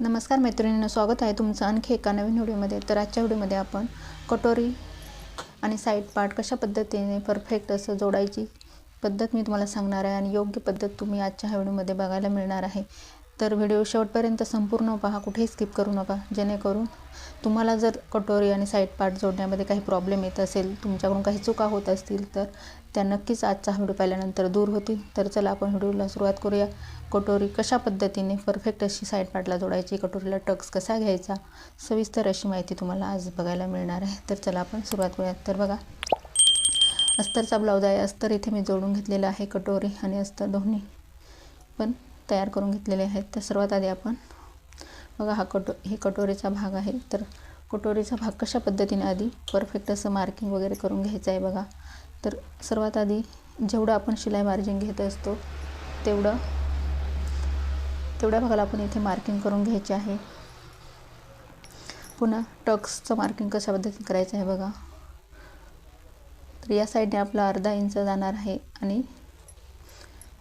नमस्कार मैत्रिणींना स्वागत आहे तुमचं आणखी एका नवीन व्हिडिओमध्ये. तर आजच्या व्हिडिओमध्ये आपण कटोरी आणि साईड पार्ट कशा पद्धतीने परफेक्ट असं जोडायची पद्धत मी तुम्हाला सांगणार आहे आणि योग्य पद्धत तुम्ही आजच्या ह्या व्हिडिओमध्ये बघायला मिळणार आहे. तर व्हिडिओ शेवटपर्यंत संपूर्ण पहा कुठेही स्किप करू नका. जेणेकरून तुम्हाला जर कटोरी आणि साईड पार्ट जोडण्यामध्ये काही प्रॉब्लेम येत असेल तुमच्याकडून काही चुका होत असतील तर त्या नक्कीच आजचा व्हिडिओ पाहिल्यानंतर दूर होतील. तर चला आपण व्हिडिओला सुरुवात करूया. कटोरी कशा पद्धतीने परफेक्ट अशी साईड पार्टला जोडायची कटोरीला टक्स कसा घ्यायचा सविस्तर अशी माहिती तुम्हाला आज बघायला मिळणार आहे. तर चला आपण सुरुवात करूयात. तर बघा अस्तरचा ब्लाऊज आहे. अस्तर इथे मी जोडून घेतलेला आहे कटोरी आणि अस्तर दोन्ही पण तयार करून घेतलेले आहेत. तर सर्वात आधी आपण बघा हा कटो हे कटोरीचा भाग आहे. तर कटोरीचा भाग कशा पद्धतीने आधी परफेक्ट असं मार्किंग वगैरे करून घ्यायचं आहे बघा. तर सर्वात आधी जेवढं आपण शिलाई मार्जिन घेत असतो तेवढं तेवढ्या भागाला आपण इथे मार्किंग करून घ्यायचे आहे. पुन्हा टक्सचं मार्किंग कशा पद्धतीने करायचं आहे बघा. तर या साईडने आपला अर्धा इंच जाणार आहे आणि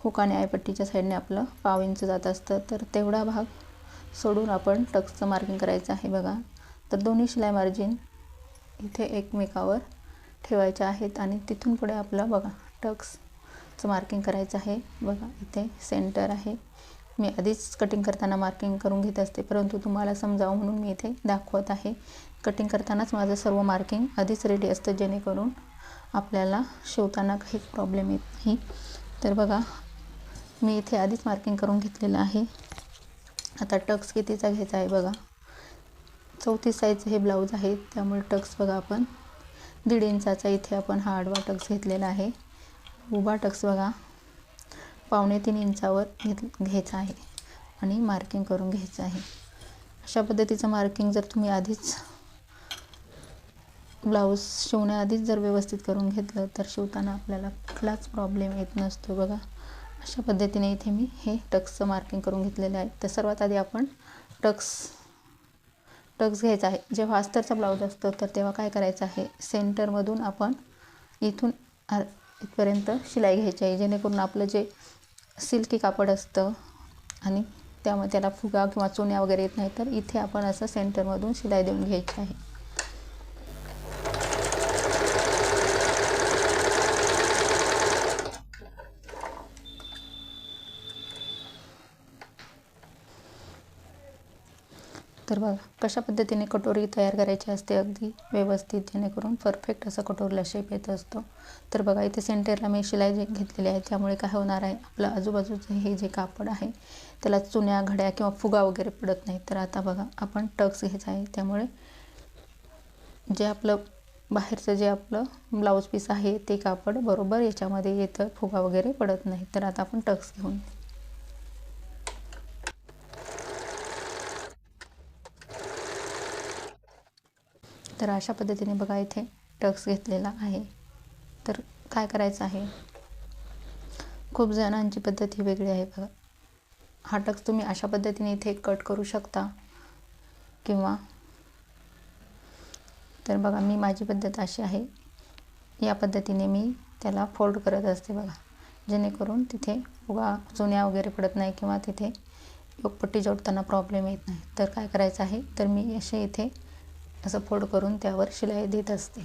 हुक आणि आयपट्टीच्या साईडने आपलं पाव इंच जात असतं. तर तेवढा भाग सोडून आपण टक्सचं मार्किंग करायचं आहे बघा. तर दोन्ही शिलाई मार्जिन इथे एकमेकावर ठेवायच्या आहेत आणि तिथून पुढे आपलं बघा टक्सचं मार्किंग करायचं आहे. बघा इथे सेंटर आहे. मी आधीच कटिंग करताना मार्किंग करून घेत असते परंतु तुम्हाला समजावं म्हणून मी इथे दाखवत आहे. कटिंग करतानाच माझं सर्व मार्किंग आधीच रेडी असतं जेणेकरून आपल्याला शिवताना काही प्रॉब्लेम येत नाही. तर बघा मी इथे आधीच मार्किंग करून घेतलेलं आहे. आता टक्स कितीचा घ्यायचा आहे बघा. चौतीस साईजचं हे ब्लाऊज आहे त्यामुळे टक्स बघा आपण. दीड इंचाचा इथे आपण हा आडवा टक्स घेतलेला आहे. उभा टक्स बघा. पावणे तीन इंचावर घेत घ्यायचा आहे आणि मार्किंग करून घ्यायचं आहे. अशा पद्धतीचं मार्किंग जर तुम्ही आधीच ब्लाऊज शिवण्याआधीच जर व्यवस्थित करून घेतलं तर शिवताना आपल्याला कुठलाच प्रॉब्लेम येत नसतो बघा. अशा पद्धतीने इथे मी हे टक्सचं मार्किंग करून घेतलेलं आहे. तर सर्वात आधी आपण टक्स टक्स घ्यायचा आहे. जेव्हा अस्तरचा ब्लाऊज असतो तर तेव्हा काय करायचं आहे? सेंटरमधून आपण इथून इथपर्यंत शिलाई घ्यायची आहे. जेणेकरून आपलं जे सिल्की कापड असतं आणि त्यामुळे त्याला फुगा किंवा चुन्या वगैरे येत नाही तर इथे आपण असं सेंटरमधून शिलाई देऊन घ्यायची आहे. तर बघा कशा पद्धतीने कटोरी तयार करायची असते अगदी व्यवस्थित जेणेकरून परफेक्ट असा कटोरीला शेप येत असतो. तर बघा इथे सेंटरला मी शिलाई जे घेतलेली आहे त्यामुळे काय होणार आहे आपलं आजूबाजूचं हे जे कापड आहे त्याला चुन्या घड्या किंवा फुगा वगैरे पडत नाही तर आता बघा आपण टक्स घ्यायचा आहे त्यामुळे जे आपलं बाहेरचं जे आपलं ब्लाऊज पीस आहे ते कापड बरोबर याच्यामध्ये येतं फुगा वगैरे पडत नाही तर आता आपण टक्स घेऊन तर अशा पद्धतीने बघा इथे टक्स घेतलेला आहे. तर काय करायचं आहे? खूप जणांची पद्धत ही वेगळी आहे बघा. हा टक्स तुम्ही अशा पद्धतीने इथे कट करू शकता. किंवा तर बघा मी माझी पद्धत अशी आहे. या पद्धतीने मी त्याला फोल्ड करत असते बघा. जेणेकरून तिथे उगा चुन्या वगैरे पडत नाही किंवा तिथे योगपट्टी जोडताना प्रॉब्लेम येत नाही. तर काय करायचं आहे? तर मी असे इथे असं फोड करून त्यावर शिलाई देत असते.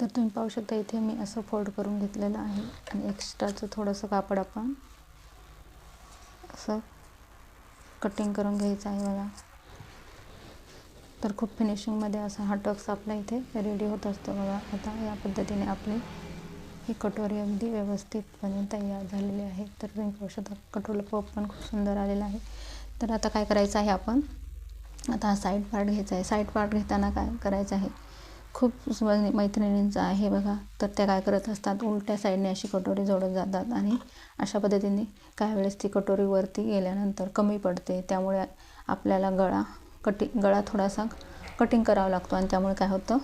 तर तुम्ही पाहू शकता इथे मी असं फोल्ड करून घेतलेलं आहे. आणि एक्स्ट्राचं थोडंसं कापड आपण असं कटिंग करून घ्यायचं आहे मला तर खूप फिनिशिंगमध्ये असा हा टक्स आपला इथे रेडी होत असतो बघा. आता या पद्धतीने आपली ही कटोरी अगदी व्यवस्थितपणे तयार झालेली आहे तर तुम्ही पाहू शकता कटोरीला पप पण खूप सुंदर आलेला आहे. तर आता काय करायचं आहे आपण? आता हा साईड पार्ट घ्यायचा आहे. साईड पार्ट घेताना काय करायचं आहे? खूप मैत्रिणींचं आहे बघा. तर त्या काय करत असतात? उलट्या साईडने अशी कटोरी जोडत जातात आणि अशा पद्धतीने काही वेळेस ती कटोरी वरती गेल्यानंतर कमी पडते. त्यामुळे आपल्याला गळा कटिंग गळा थोडासा कटिंग करावा लागतो आणि त्यामुळे काय होतं?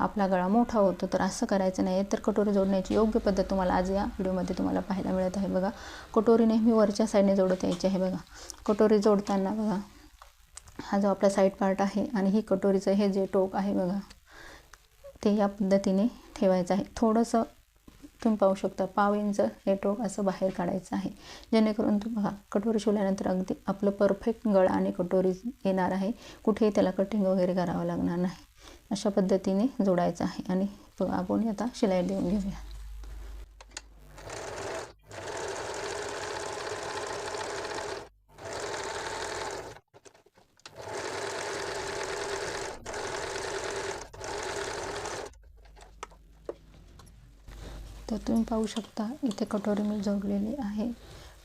आपला गळा मोठा होतो तर असं करायचं नाही. तर कटोरी जोडण्याची योग्य पद्धत तुम्हाला आज या व्हिडिओमध्ये तुम्हाला पाहायला मिळत आहे बघा. कटोरी नेहमी वरच्या साईडने जोडत यायची आहे बघा. कटोरी जोडताना बघा हा जो आपला साईड पार्ट आहे आणि ही कटोरीचं हे जे टोक आहे बघा ते या पद्धतीने ठेवायचं आहे. थोडंसं तुम्ही पाहू शकता पाव इंच हे टोक असं बाहेर काढायचं आहे. जेणेकरून तुम्हाला कटोरी शिवल्यानंतर अगदी आपलं परफेक्ट गळा आणि कटोरी येणार आहे. कुठेही त्याला कटिंग वगैरे करावं लागणार नाही. अशा पद्धतीने जोडायचं आहे आणि बघा आपण आता शिलाई देऊन घेऊया. तर तुम्ही पाहू शकता इथे कटोरी मी जोडलेली आहे.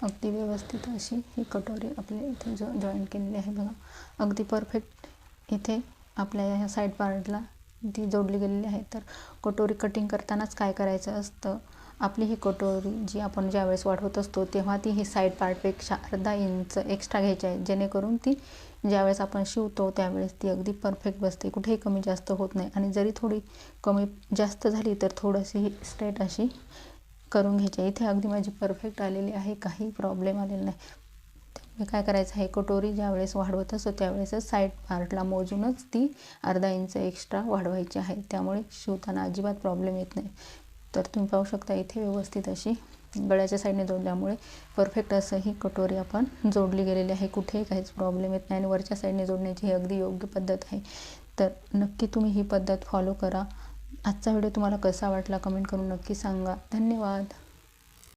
अगदी व्यवस्थित अशी ही कटोरी आपल्या इथे जो जॉईन केलेली आहे बघा. अगदी परफेक्ट इथे आपल्या ह्या साईड पार्टला ती जोडली गेलेली आहे. तर कटोरी कटिंग करतानाच काय करायचं असतं? आपली ही कटोरी जी आपण ज्यावेळेस वाढवत असतो तेव्हा ती ही साईड पार्टपेक्षा अर्धा इंच एक्स्ट्रा घ्यायची आहे. जेणेकरून ती ज्यावेळेस आपण शिवतो त्यावेळेस ती अगदी परफेक्ट बसते. कुठेही कमी जास्त होत नाही. आणि जरी थोडी कमी जास्त झाली तर थोडीशी ही स्ट्रेट अशी करून घ्यायची इथे अगदी माझी परफेक्ट आलेली आहे. काही प्रॉब्लेम आलेला नाही. काय करायचं आहे कटोरी ज्यावेळेस वाढवत असतो त्यावेळेसच साईड पार्टला मोजूनच ती अर्धा इंच एक्स्ट्रा वाढवायची आहे. त्यामुळे शिवताना अजिबात प्रॉब्लेम येत नाही. तर तुम्ही पाहू शकता इथे व्यवस्थित अशी गळ्याच्या साईडने जोडल्यामुळे परफेक्ट असं ही कटोरी आपण जोडली गेलेली आहे. कुठेही काहीच प्रॉब्लेम येत नाही आणि वरच्या साईडने जोडण्याची ही अगदी योग्य पद्धत आहे. तर नक्की तुम्ही ही पद्धत फॉलो करा. आजचा व्हिडिओ तुम्हाला कसा वाटला कमेंट करून नक्की सांगा. धन्यवाद.